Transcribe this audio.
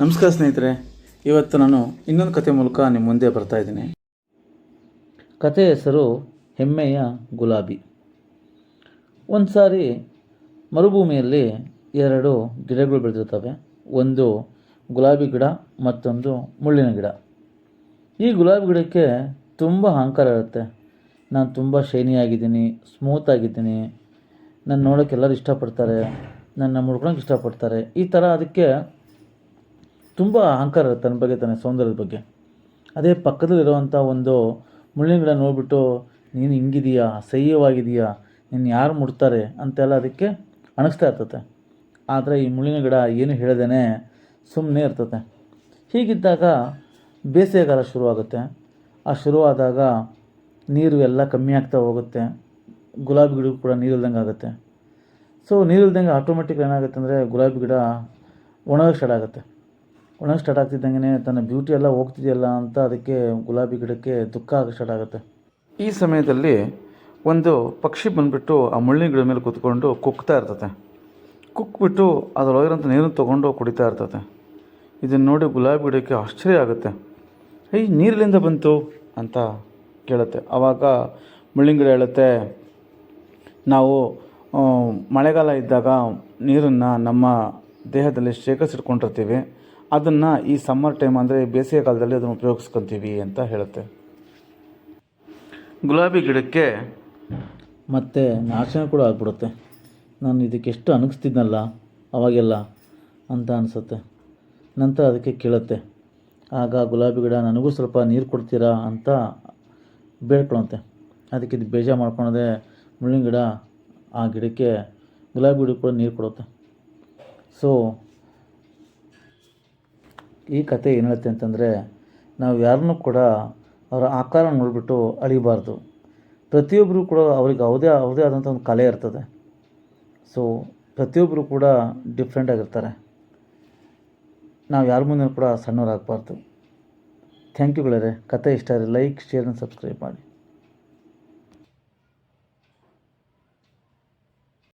ನಮಸ್ಕಾರ ಸ್ನೇಹಿತರೆ, ಇವತ್ತು ನಾನು ಇನ್ನೊಂದು ಕತೆ ಮೂಲಕ ನಿಮ್ಮ ಮುಂದೆ ಬರ್ತಾ ಇದ್ದೀನಿ. ಕತೆ ಹೆಸರು ಹೆಮ್ಮೆಯ ಗುಲಾಬಿ. ಒಂದು ಸಾರಿ ಮರುಭೂಮಿಯಲ್ಲಿ ಎರಡು ಗಿಡಗಳು ಬೆಳೆದಿರ್ತವೆ. ಒಂದು ಗುಲಾಬಿ ಗಿಡ, ಮತ್ತೊಂದು ಮುಳ್ಳಿನ ಗಿಡ. ಈ ಗುಲಾಬಿ ಗಿಡಕ್ಕೆ ತುಂಬ ಅಹಂಕಾರ ಇರುತ್ತೆ. ನಾನು ತುಂಬ ಶೈನಿಯಾಗಿದ್ದೀನಿ ಸ್ಮೂತ್ ಆಗಿದ್ದೀನಿ. ನನ್ನ ನೋಡೋಕ್ಕೆ ಎಲ್ಲರೂ ಇಷ್ಟಪಡ್ತಾರೆ, ನನ್ನ ಮುಡ್ಕೊಳಕ್ಕೆ ಇಷ್ಟಪಡ್ತಾರೆ. ಈ ಥರ ಅದಕ್ಕೆ ತುಂಬ ಅಹಂಕಾರ ತನ್ನ ಬಗ್ಗೆ, ತನ್ನ ಸೌಂದರ್ಯದ ಬಗ್ಗೆ. ಅದೇ ಪಕ್ಕದಲ್ಲಿರುವಂಥ ಒಂದು ಮುಳ್ಳಿನ ಗಿಡ ನೋಡಿಬಿಟ್ಟು, ನೀನು ಹಿಂಗಿದೀಯಾ, ಅಸಹ್ಯವಾಗಿದೆಯಾ, ನೀನು ಯಾರು ಮುಡ್ತಾರೆ ಅಂತೆಲ್ಲ ಅದಕ್ಕೆ ಅಣಿಸ್ತಾ ಇರ್ತತೆ. ಆದರೆ ಈ ಮುಳ್ಳಿನ ಗಿಡ ಏನು ಹೇಳದೇನೆ ಸುಮ್ಮನೆ ಇರ್ತತೆ. ಹೀಗಿದ್ದಾಗ ಬೇಸಿಗೆಗಾಲ ಶುರುವಾಗುತ್ತೆ. ಆ ಶುರುವಾದಾಗ ನೀರು ಎಲ್ಲ ಕಮ್ಮಿ ಆಗ್ತಾ ಹೋಗುತ್ತೆ. ಗುಲಾಬಿ ಗಿಡಕ್ಕೂ ಕೂಡ ನೀರಿಲ್ದಂಗೆ ಆಗುತ್ತೆ. ಸೊ ನೀರು ಇಲ್ದಂಗೆ ಆಟೋಮೆಟಿಕ್ ಏನಾಗುತ್ತೆ ಅಂದರೆ ಗುಲಾಬಿ ಗಿಡ ಒಣಗಕ್ಕೆ ಸ್ಟಾರ್ಟ್ ಆಗುತ್ತೆ ಒಣಗಕ್ಕೆ ಸ್ಟಾರ್ಟ್ ಆಗ್ತಿದ್ದಂಗೆ ತನ್ನ ಬ್ಯೂಟಿ ಎಲ್ಲ ಹೋಗ್ತಿದೆಯಲ್ಲ ಅಂತ ಅದಕ್ಕೆ ಗುಲಾಬಿ ಗಿಡಕ್ಕೆ ದುಃಖ ಆಗಕ್ಕೆ ಸ್ಟಾರ್ಟ್ ಆಗುತ್ತೆ. ಈ ಸಮಯದಲ್ಲಿ ಒಂದು ಪಕ್ಷಿ ಬಂದುಬಿಟ್ಟು ಆ ಮುಳ್ಳಿನ ಗಿಡ ಮೇಲೆ ಕೂತ್ಕೊಂಡು ಕುಕ್ತಾ ಇರ್ತತೆ. ಕುಕ್ಬಿಟ್ಟು ಅದರೊಳಗಿರೋಂಥ ನೀರನ್ನು ತೊಗೊಂಡು ಕುಡಿತಾ ಇರ್ತತೆ. ಇದನ್ನು ನೋಡಿ ಗುಲಾಬಿ ಗಿಡಕ್ಕೆ ಆಶ್ಚರ್ಯ ಆಗುತ್ತೆ. ಏಯ್ ನೀರಿಲಿಂದ ಬಂತು? ಅಂತ ಕೇಳುತ್ತೆ. ಆವಾಗ ಮುಳ್ಳಿನ ಗಿಡ ಹೇಳುತ್ತೆ, ನಾವು ಮಳೆಗಾಲ ಇದ್ದಾಗ ನೀರನ್ನು ನಮ್ಮ ದೇಹದಲ್ಲಿ ಶೇಖರಿಸಿಟ್ಕೊಂಡಿರ್ತೀವಿ. ಅದನ್ನು ಈ ಸಮ್ಮರ್ ಟೈಮ್ ಅಂದರೆ ಬೇಸಿಗೆ ಕಾಲದಲ್ಲಿ ಅದನ್ನು ಉಪಯೋಗಿಸ್ಕೊತೀವಿ ಅಂತ ಹೇಳುತ್ತೆ. ಗುಲಾಬಿ ಗಿಡಕ್ಕೆ ಮತ್ತು ನಾಶನ ಕೂಡ ಆಗ್ಬಿಡುತ್ತೆ. ನಾನು ಇದಕ್ಕೆ ಎಷ್ಟು ಅನಗಿಸ್ತಿದ್ನಲ್ಲ ಅವಾಗೆಲ್ಲ ಅಂತ ಅನಿಸುತ್ತೆ. ನಂತರ ಅದಕ್ಕೆ ಕೇಳುತ್ತೆ. ಆಗ ಗುಲಾಬಿ ಗಿಡ ನನಗೂ ಸ್ವಲ್ಪ ನೀರು ಕೊಡ್ತೀರಾ ಅಂತ ಬೇಡ್ಕೊಳುತ್ತೆ. ಅದಕ್ಕೆ ಇದು ಬೇಜ ಮಾಡ್ಕೊಳದೆ ಮುಳ್ಳಿನ ಗಿಡ ಆ ಗಿಡಕ್ಕೆ ಗುಲಾಬಿ ಗಿಡಕ್ಕೆ ಕೂಡ ನೀರು ಕೊಡುತ್ತೆ. ಸೊ ಈ ಕತೆ ಏನು ಹೇಳುತ್ತೆ ಅಂತಂದರೆ, ನಾವು ಯಾರನ್ನೂ ಕೂಡ ಅವರ ಆಕಾರ ನೋಡಿಬಿಟ್ಟು ಅಳಿಬಾರ್ದು. ಪ್ರತಿಯೊಬ್ಬರು ಕೂಡ ಅವ್ರಿಗೆ ಅವ್ರದೇ ಅವ್ರದೇ ಆದಂಥ ಒಂದು ಕಲೆ ಇರ್ತದೆ. ಸೊ ಪ್ರತಿಯೊಬ್ಬರು ಕೂಡ ಡಿಫ್ರೆಂಟ್ ಆಗಿರ್ತಾರೆ. ನಾವು ಯಾರ ಮುಂದೆ ಕೂಡ ಸಣ್ಣವರಾಗಬಾರ್ದು. ಥ್ಯಾಂಕ್ ಯು ಗೆಳೆಯರೆ ಕತೆ ಇಷ್ಟ ಆದರೆ ಲೈಕ್ ಶೇರ್ ಆ್ಯಂಡ್ ಸಬ್ಸ್ಕ್ರೈಬ್ ಮಾಡಿ.